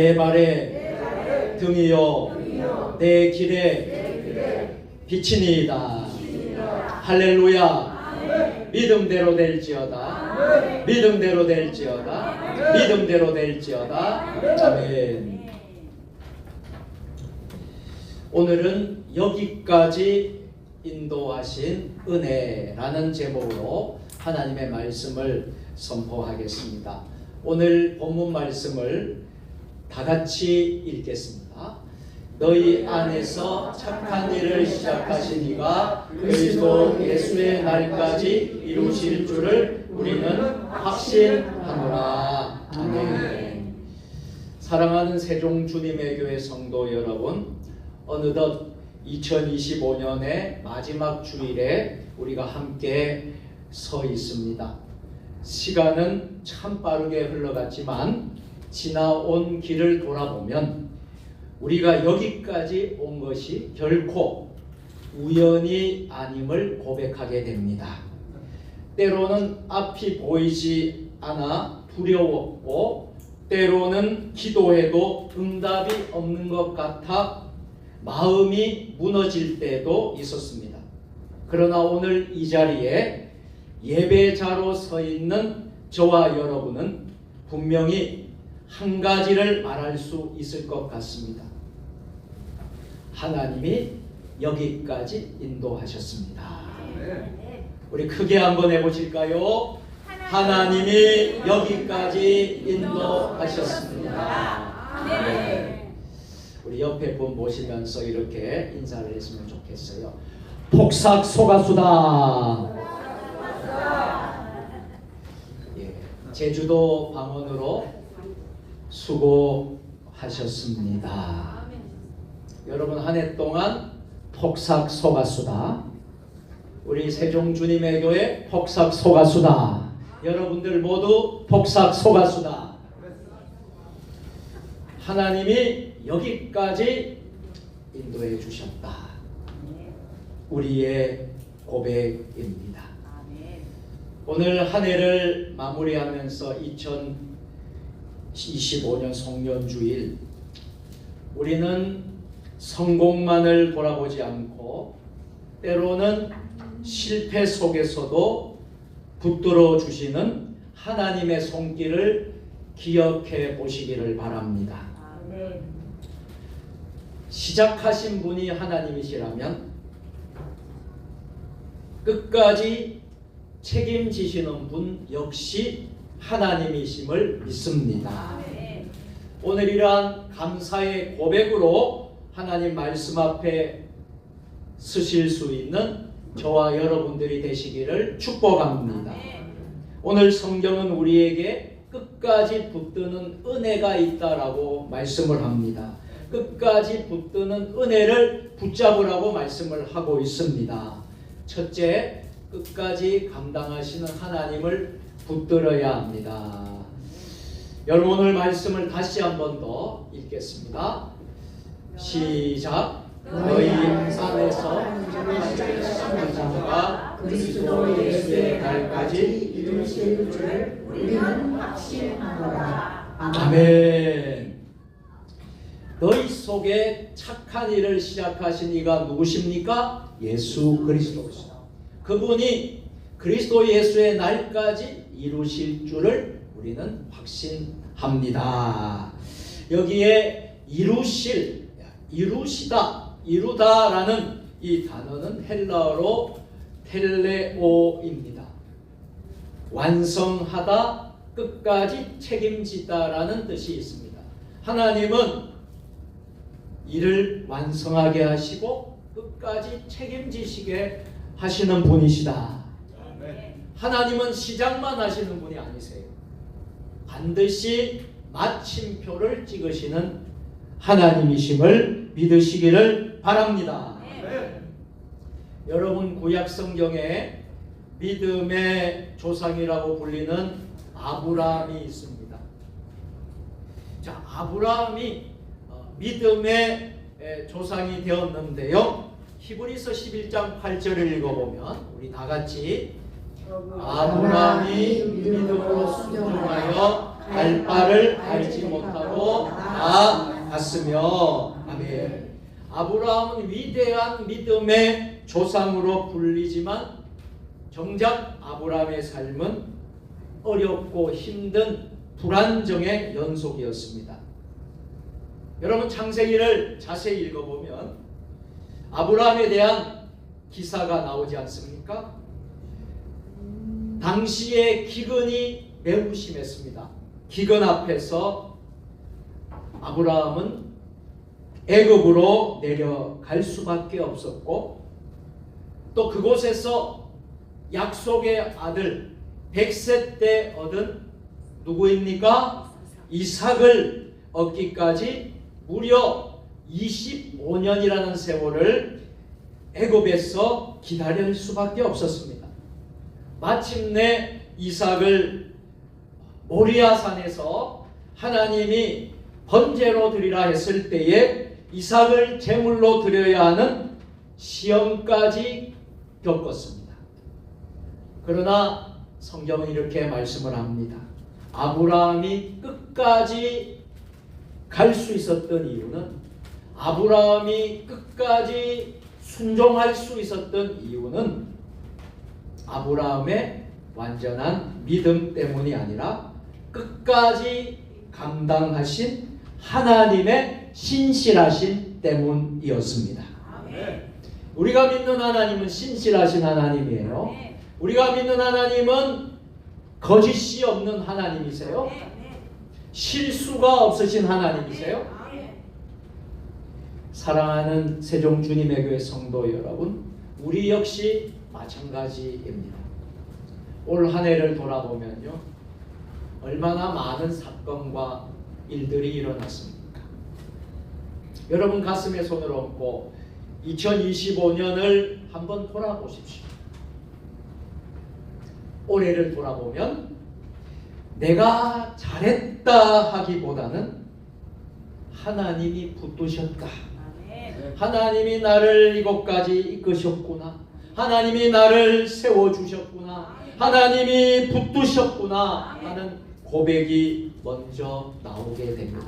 내 발에 등이요. 내 길에 비치니이다. 할렐루야. 믿음대로 될지어다. 믿음대로 될지어다. 믿음대로 될지어다. 아멘. 오늘은 여기까지 인도하신 은혜라는 제목으로 하나님의 말씀을 선포하겠습니다. 오늘 본문 말씀을 다 같이 읽겠습니다. 너희 안에서 착한 일을 시작하신 이가 그리스도 예수의 날까지 이루실 줄을 우리는 확신하노라. 아멘. 사랑하는 세종 주님의 교회 성도 여러분, 어느덧 2025년의 마지막 주일에 우리가 함께 서 있습니다. 시간은 참 빠르게 흘러갔지만 지나온 길을 돌아보면 우리가 여기까지 온 것이 결코 우연이 아님을 고백하게 됩니다. 때로는 앞이 보이지 않아 두려웠고 때로는 기도해도 응답이 없는 것 같아 마음이 무너질 때도 있었습니다. 그러나 오늘 이 자리에 예배자로 서 있는 저와 여러분은 분명히 한 가지를 말할 수 있을 것 같습니다. 하나님이 여기까지 인도하셨습니다. 우리 크게 한번 해보실까요? 하나님이 여기까지 인도하셨습니다. 네. 우리 옆에 분 모시면서 이렇게 인사를 했으면 좋겠어요. 폭삭 소가수다. 예, 제주도 방언으로 수고하셨습니다. 여러분 한 해 동안 폭삭 소가수다. 우리 세종 주님의 교회 폭삭 소가수다. 여러분들 모두 폭삭 소가수다. 하나님이 여기까지 인도해 주셨다. 우리의 고백입니다. 오늘 한 해를 마무리하면서 2025년 송년주일 우리는 성공만을 돌아보지 않고 때로는 실패 속에서도 붙들어 주시는 하나님의 손길을 기억해 보시기를 바랍니다. 시작하신 분이 하나님이시라면 끝까지 책임지시는 분 역시 하나님이심을 믿습니다. 오늘 이러한 감사의 고백으로 하나님 말씀 앞에 쓰실 수 있는 저와 여러분들이 되시기를 축복합니다. 오늘 성경은 우리에게 끝까지 붙드는 은혜가 있다라고 말씀을 합니다. 끝까지 붙드는 은혜를 붙잡으라고 말씀을 하고 있습니다. 첫째, 끝까지 감당하시는 하나님을 붙들어야 합니다. 여러분 오늘 말씀을 다시 한 번 더 읽겠습니다. 시작. 너희 십자가 그리스도 예수의 날까지 이루실 줄을 우리는 확신하노라. 아멘. 너희 속에 착한 일을 시작하신 이가 누구십니까? 예수 그리스도시다. 그분이 그리스도 예수의 날까지 이루실 줄을 우리는 확신합니다. 여기에 이루실, 이루시다, 이루다라는 이 단어는 헬라어로 텔레오입니다. 완성하다, 끝까지 책임지다라는 뜻이 있습니다. 하나님은 일을 완성하게 하시고 끝까지 책임지시게 하시는 분이시다. 하나님은 시작만 하시는 분이 아니세요. 반드시 마침표를 찍으시는 하나님이심을 믿으시기를 바랍니다. 여러분 구약 성경에 믿음의 조상이라고 불리는 아브라함이 있습니다. 자, 아브라함이 어, 믿음의 에, 조상이 되었는데요. 히브리서 11장 8절을 읽어보면 우리 다 같이 아브라함이 믿음으로 순종하여 갈 바를 알지 못하고 나아갔으며 아멘. 아브라함은 위대한 믿음의 조상으로 불리지만 정작 아브라함의 삶은 어렵고 힘든 불안정의 연속이었습니다. 여러분 창세기를 자세히 읽어보면 아브라함에 대한 기사가 나오지 않습니까? 당시의 기근이 매우 심했습니다. 기근 앞에서 아브라함은 애굽으로 내려갈 수밖에 없었고 또 그곳에서 약속의 아들 100세 때 얻은 누구입니까? 이삭을 얻기까지 무려 25년이라는 세월을 애굽에서 기다릴 수밖에 없었습니다. 마침내 이삭을 모리아산에서 하나님이 번제로 드리라 했을 때에 이삭을 제물로 드려야 하는 시험까지 겪었습니다. 그러나 성경은 이렇게 말씀을 합니다. 아브라함이 끝까지 갈 수 있었던 이유는 아브라함이 끝까지 순종할 수 있었던 이유는 아브라함의 완전한 믿음 때문이 아니라 끝까지 감당하신 하나님의 신실하신 때문이었습니다. 우리가 믿는 하나님은 신실하신 하나님이에요. 우리가 믿는 하나님은 거짓이 없는 하나님이세요. 실수가 없으신 하나님이세요. 사랑하는 세종 주님의 교회 성도 여러분, 우리 역시 마찬가지입니다. 올 한 해를 돌아보면요. 얼마나 많은 사건과 일들이 일어났습니까? 여러분 가슴에 손을 얹고 2025년을 한번 돌아보십시오. 올해를 돌아보면 내가 잘했다 하기보다는 하나님이 붙드셨다. 하나님이 나를 이곳까지 이끄셨구나. 하나님이 나를 세워주셨구나. 하나님이 붙드셨구나 하는 고백이 먼저 나오게 됩니다.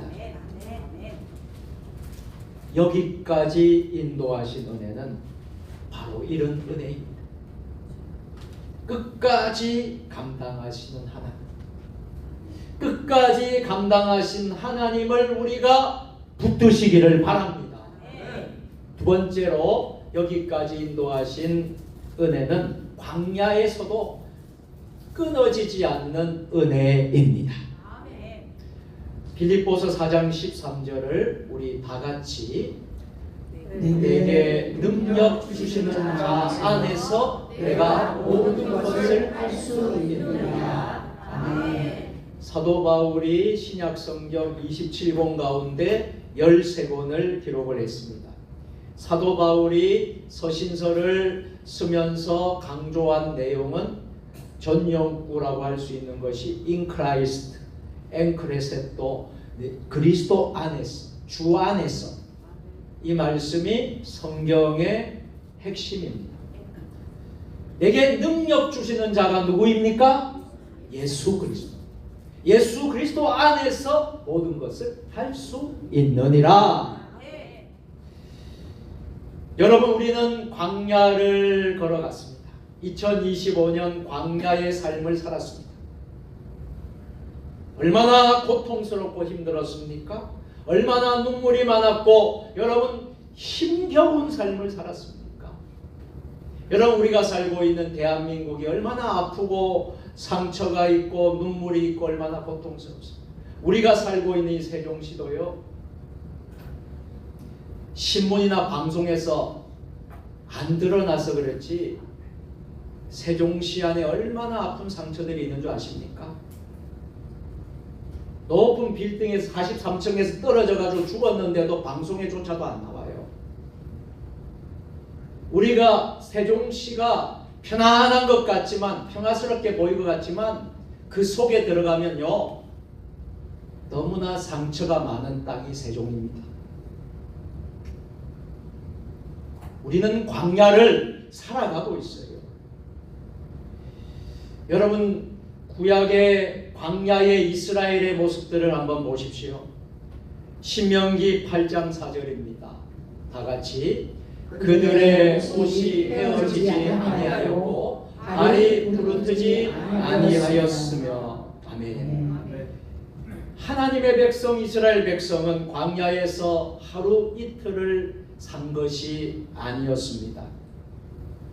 여기까지 인도하신 은혜는 바로 이런 은혜입니다. 끝까지 감당하시는 하나님. 끝까지 감당하신 하나님을 우리가 붙드시기를 바랍니다. 두 번째로 여기까지 인도하신 은혜는 광야에서도 끊어지지 않는 은혜입니다. 빌립보서 4장 13절을 우리 다 같이 내게 능력 주시는 자 안에서 내가 모든 것을 할 수 있느니라. 아멘. 사도 바울이 신약 성경 27권 가운데 13권을 기록을 했습니다. 사도 바울이 서신서를 쓰면서 강조한 내용은 전용구라고 할 수 있는 것이 in Christ, 엔크레세토, 그리스도 안에서, 주 안에서 이 말씀이 성경의 핵심입니다. 내게 능력 주시는 자가 누구입니까? 예수 그리스도. 예수 그리스도 안에서 모든 것을 할 수 있느니라. 여러분 우리는 광야를 걸어갔습니다. 2025년 광야의 삶을 살았습니다. 얼마나 고통스럽고 힘들었습니까? 얼마나 눈물이 많았고 여러분 힘겨운 삶을 살았습니까? 여러분 우리가 살고 있는 대한민국이 얼마나 아프고 상처가 있고 눈물이 있고 얼마나 고통스럽습니까? 우리가 살고 있는 이 세종시도요. 신문이나 방송에서 안 드러나서 그렇지 세종시 안에 얼마나 아픈 상처들이 있는 줄 아십니까? 높은 빌딩에서 43층에서 떨어져 가지고 죽었는데도 방송에조차도 안 나와요. 우리가 세종시가 편안한 것 같지만 평화스럽게 것 같지만 그 속에 들어가면요 너무나 상처가 많은 땅이 세종입니다. 우리는 광야를 살아가고 있어요. 여러분 구약의 광야의 이스라엘의 모습들을 한번 보십시오. 신명기 8장 4절입니다. 다 같이 그들의 옷이 헤어지지 아니하였고 발이 부르트지 아니하였으며 아멘. 하나님의 백성 이스라엘 백성은 광야에서 하루 이틀을 산 것이 아니었습니다.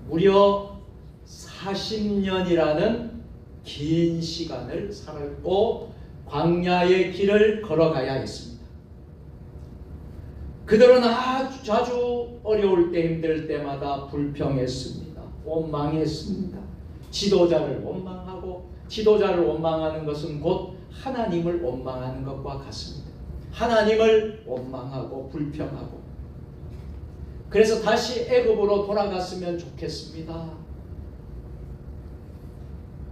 무려 40년이라는 긴 시간을 살고 광야의 길을 걸어가야 했습니다. 그들은 아주 자주 어려울 때 힘들 때마다 불평했습니다. 원망했습니다. 지도자를 원망하고 지도자를 원망하는 것은 곧 하나님을 원망하는 것과 같습니다. 하나님을 원망하고 불평하고 그래서 다시 애굽으로 돌아갔으면 좋겠습니다.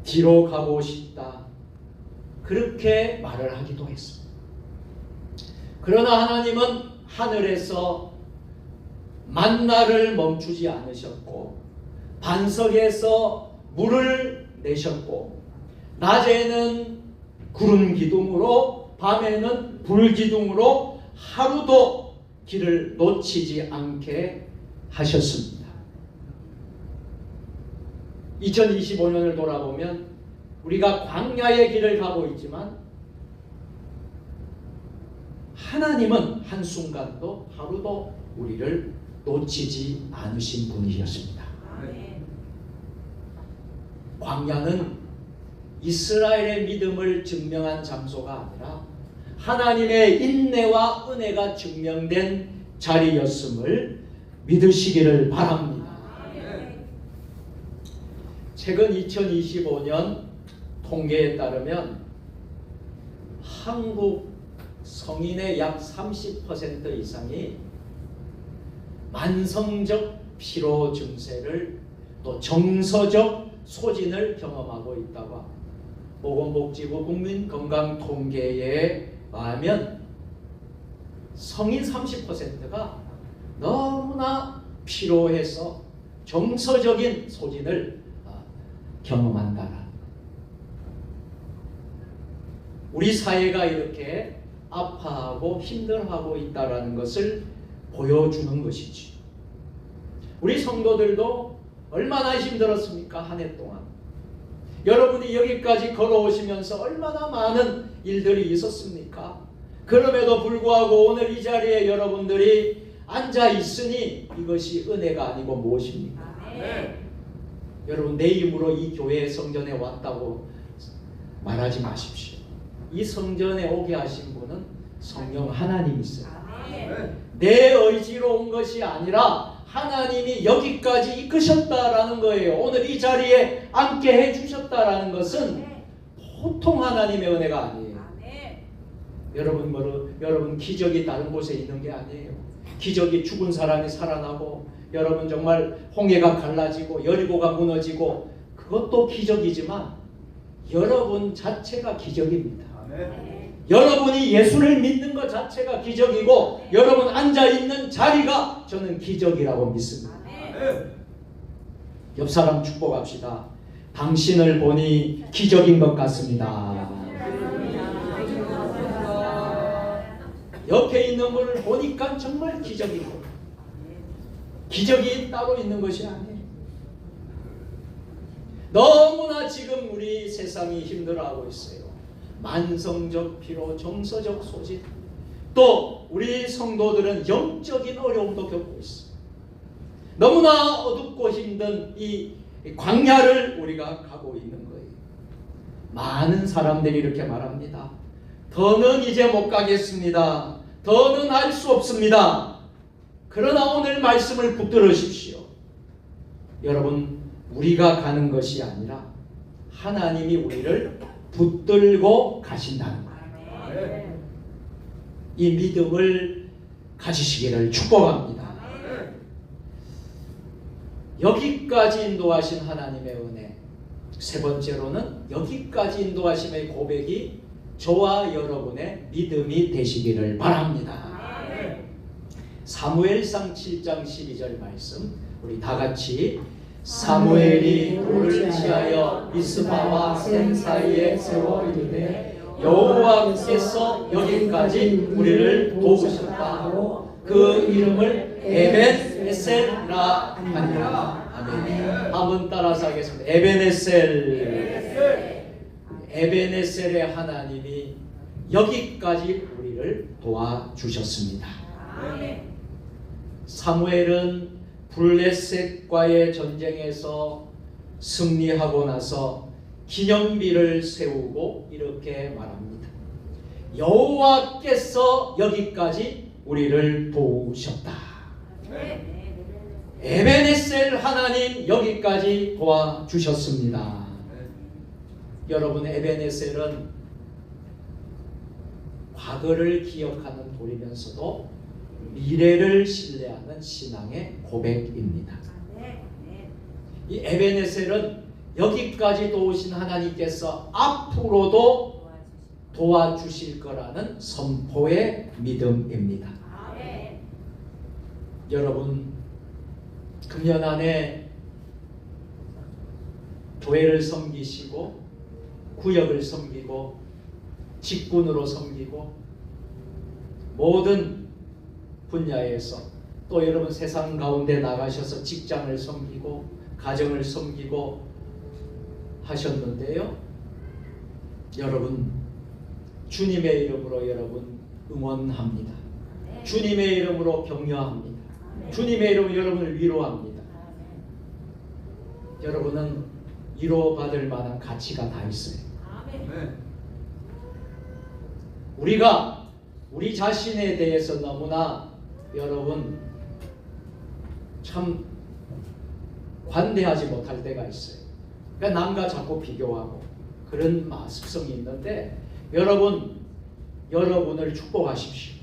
뒤로 가고 싶다. 그렇게 말을 하기도 했습니다. 그러나 하나님은 하늘에서 만나를 멈추지 않으셨고 반석에서 물을 내셨고 낮에는 구름 기둥으로 밤에는 불 기둥으로 하루도 길을 놓치지 않게 하셨습니다. 2025년을 돌아보면 우리가 광야의 길을 가고 있지만 하나님은 한순간도 하루도 우리를 놓치지 않으신 분이셨습니다. 광야는 이스라엘의 믿음을 증명한 장소가 아니라 하나님의 인내와 은혜가 증명된 자리였음을 믿으시기를 바랍니다. 최근 2025년 통계에 따르면 한국 성인의 약 30% 이상이 만성적 피로 증세를 또 정서적 소진을 경험하고 있다고 합니다. 보건복지부 국민건강통계에 의하면 성인 30%가 너무나 피로해서 정서적인 소진을 아, 경험한다. 우리 사회가 이렇게 아파하고 힘들어하고 있다라는 것을 보여주는 것이지. 우리 성도들도 얼마나 힘들었습니까 한 해 동안. 여러분이 여기까지 걸어오시면서 얼마나 많은 일들이 있었습니까? 그럼에도 불구하고 오늘 이 자리에 여러분들이 앉아 있으니 이것이 은혜가 아니고 무엇입니까? 여러분 내 힘으로 이 교회 성전에 왔다고 말하지 마십시오. 이 성전에 오게 하신 분은 성령 하나님이세요. 내 의지로 온 것이 아니라 하나님이 여기까지 이끄셨다라는 거예요. 오늘 이 자리에 앉게 해주셨다라는 것은 보통 하나님의 은혜가 아니에요. 여러분 뭐 여러분 기적이 다른 곳에 있는 게 아니에요. 기적이 죽은 사람이 살아나고 여러분 정말 홍해가 갈라지고 여리고가 무너지고 그것도 기적이지만 여러분 자체가 기적입니다. 여러분이 예수를 믿는 것 자체가 기적이고 여러분 앉아 있는 자리가 저는 기적이라고 믿습니다. 옆 사람 축복합시다. 당신을 보니 기적인 것 같습니다. 옆에 있는 분을 보니까 정말 기적이고 기적이 따로 있는 것이 아니에요. 너무나 지금 우리 세상이 힘들어하고 있어요. 만성적 피로, 정서적 소진, 또 우리 성도들은 영적인 어려움도 겪고 있어요. 너무나 어둡고 힘든 이 광야를 우리가 가고 있는 거예요. 많은 사람들이 이렇게 말합니다. 더는 이제 못 가겠습니다. 더는 할 수 없습니다. 그러나 오늘 말씀을 붙들으십시오. 여러분, 우리가 가는 것이 아니라 하나님이 우리를 붙들고 가신다는 거예요. 이 믿음을 가지시기를 축복합니다. 여기까지 인도하신 하나님의 은혜. 세 번째로는 여기까지 인도하심의 고백이 저와 여러분의 믿음이 되시기를 바랍니다. 사무엘상 7장 12절 말씀 우리 다 같이 사무엘이 돌을 취하여 미스바와 샘 사이에 세워 이르되 여호와께서 여기까지 우리를 도우셨다 그 이름을 에벤에셀라 하니라. 아멘. 한번 따라서 하겠습니다. 에벤에셀. 에벤에셀의 하나님이 여기까지 우리를 도와주셨습니다. 사무엘은 블레셋과의 전쟁에서 승리하고 나서 기념비를 세우고 이렇게 말합니다. 여호와께서 여기까지 우리를 도우셨다. 에베네셀 하나님 여기까지 도와주셨습니다. 여러분 에베네셀은 과거를 기억하는 돌이면서도 미래를 신뢰하는 신앙의 고백입니다. 이 에베네셀은 여기까지 도우신 하나님께서 앞으로도 도와주실 거라는 선포의 믿음입니다. 여러분 금년 안에 교회를 섬기시고 구역을 섬기고 직분으로 섬기고 모든 분야에서 또 여러분 세상 가운데 나가셔서 직장을 섬기고 가정을 섬기고 하셨는데요. 여러분 주님의 이름으로 여러분 응원합니다. 주님의 이름으로 격려합니다. 주님의 이름으로 여러분을 위로합니다. 여러분은 위로받을 만한 가치가 다 있어요. 우리가 우리 자신에 대해서 너무나 여러분 참 관대하지 못할 때가 있어요. 그러니까 남과 자꾸 비교하고 그런 마- 습성이 있는데 여러분 여러분을 축복하십시오.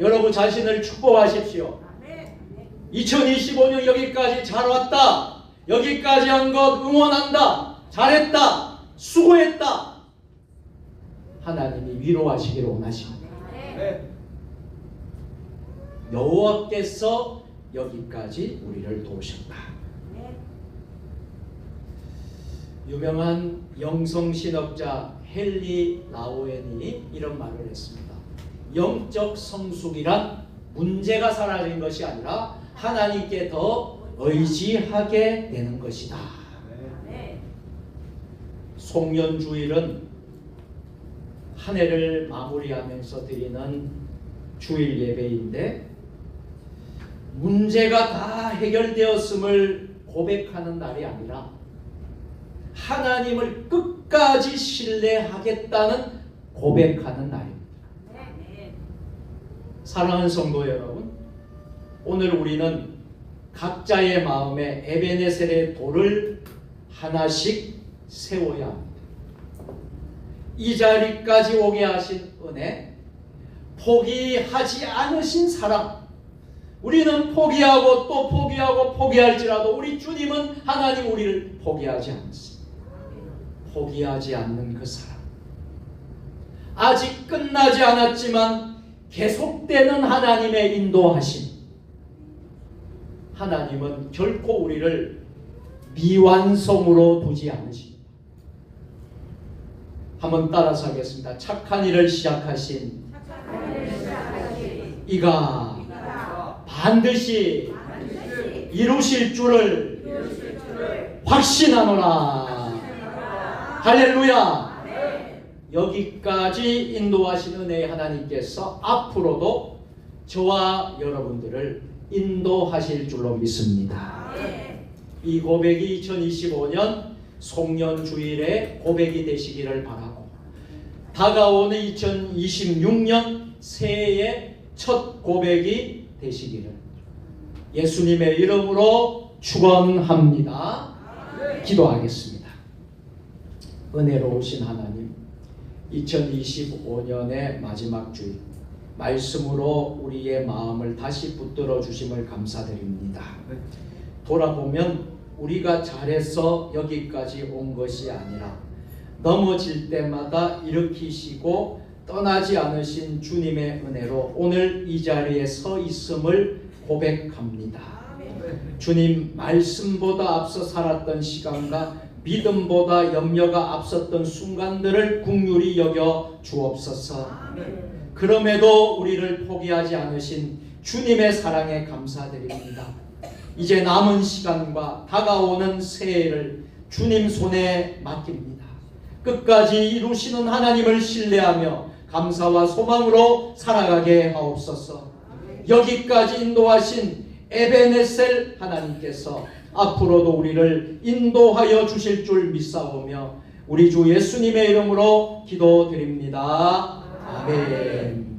여러분 자신을 축복하십시오. 2025년 여기까지 잘 왔다. 여기까지 한 것 응원한다. 잘했다. 수고했다. 하나님이 위로하시기를 원하십니다. 여호와께서 여기까지 우리를 도우셨다. 유명한 영성 신학자 헨리 라오엔이 이런 말을 했습니다. 영적 성숙이란 문제가 사라진 것이 아니라 하나님께 더 의지하게 되는 것이다. 송년주일은 한 해를 마무리하면서 드리는 주일 예배인데 문제가 다 해결되었음을 고백하는 날이 아니라 하나님을 끝까지 신뢰하겠다는 고백하는 날입니다. 사랑하는 성도 여러분, 오늘 우리는 각자의 마음에 에베네셀의 돌을 하나씩 세워야 합니다. 이 자리까지 오게 하신 은혜, 포기하지 않으신 사랑, 우리는 포기하고 또 포기하고 포기할지라도 우리 주님은 하나님 우리를 포기하지 않습니다. 포기하지 않는 그 사랑. 아직 끝나지 않았지만 계속되는 하나님의 인도하심. 하나님은 결코 우리를 미완성으로 두지 않으십니다. 한번 따라서 하겠습니다. 착한 일을 시작하신 이가 반드시 이루실 줄을 확신하노라. 할렐루야. 여기까지 인도하신 은혜의 하나님께서 앞으로도 저와 여러분들을 인도하실 줄로 믿습니다. 이 고백이 2025년 송년 주일의 고백이 되시기를 바라고 다가오는 2026년 새해의 첫 고백이 되시기를 예수님의 이름으로 축원합니다. 기도하겠습니다. 은혜로우신 하나님 2025년의 마지막 주일 말씀으로 우리의 마음을 다시 붙들어 주심을 감사드립니다. 돌아보면 우리가 잘해서 여기까지 온 것이 아니라 넘어질 때마다 일으키시고 떠나지 않으신 주님의 은혜로 오늘 이 자리에 서 있음을 고백합니다. 주님 말씀보다 앞서 살았던 시간과 믿음보다 염려가 앞섰던 순간들을 국률이 여겨 주옵소서. 그럼에도 우리를 포기하지 않으신 주님의 사랑에 감사드립니다. 이제 남은 시간과 다가오는 새해를 주님 손에 맡깁니다. 끝까지 이루시는 하나님을 신뢰하며 감사와 소망으로 살아가게 하옵소서. 여기까지 인도하신 에베네셀 하나님께서 앞으로도 우리를 인도하여 주실 줄 믿사오며 우리 주 예수님의 이름으로 기도드립니다. 아멘.